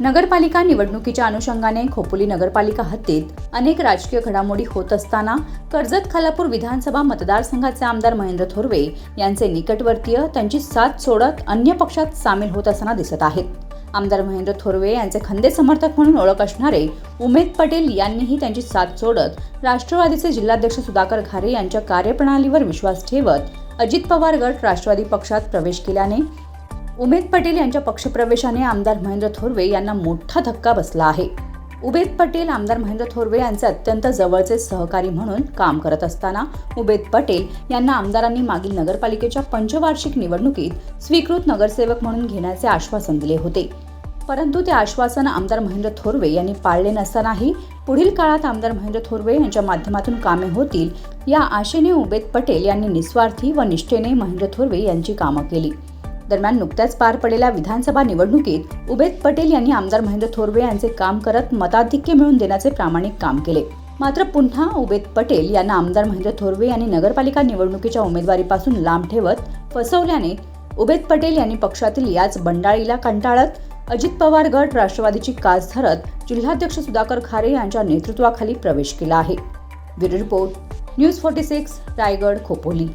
नगरपालिका निवडणुकीच्या अनुषंगाने खोपोली नगरपालिका हद्दीत अनेक राजकीय घडामोडी होत असताना कर्जत खालापूर विधानसभा मतदारसंघाचे आमदार महेंद्र थोरवे यांचे निकटवर्तीय त्यांची साथ सोडत अन्य पक्षात सामील होत असताना दिसत आहेत. आमदार महेंद्र थोरवे यांचे खंदे समर्थक म्हणून ओळख असणारे उमेद पटेल यांनीही त्यांची साथ सोडत राष्ट्रवादीचे जिल्हाध्यक्ष सुधाकर घारे यांच्या कार्यप्रणालीवर विश्वास ठेवत अजित पवार गट राष्ट्रवादी पक्षात प्रवेश केल्याने उमेद पटेल यांच्या पक्षप्रवेशाने आमदार महेंद्र थोरवे यांना मोठा धक्का बसला आहे. उबेद पटेल आमदार महेंद्र थोरवे यांचे अत्यंत जवळचे सहकारी म्हणून काम करत असताना उबेद पटेल यांना आमदारांनी मागील नगरपालिकेच्या पंचवार्षिक निवडणुकीत स्वीकृत नगरसेवक म्हणून घेण्याचे आश्वासन दिले होते. परंतु ते आश्वासन आमदार महेंद्र थोरवे यांनी पाळले नसतानाही पुढील काळात आमदार महेंद्र थोरवे यांच्या माध्यमातून कामे होतील या आशेने उबेद पटेल यांनी निस्वार्थी व निष्ठेने महेंद्र थोरवे यांची कामं केली. दरम्यान नुकत्याच पार पडलेल्या विधानसभा निवडणुकीत उबेद पटेल यांनी आमदार महेंद्र थोरवे यांचे काम करत मताधिक्य मिळवून देण्याचे प्रामाणिक काम केले. मात्र पुन्हा उबेद पटेल यांना आमदार महेंद्र थोरवे यांनी नगरपालिका निवडणुकीच्या उमेदवारीपासून लांब ठेवत फसवल्याने उबेद पटेल यांनी पक्षातील याच बंडाळीला कंटाळत अजित पवार गट राष्ट्रवादीची कास धरत जिल्हाध्यक्ष सुधाकर खारे यांच्या नेतृत्वाखाली प्रवेश केला आहे. Bureau report news forty six Raigad Khopoli.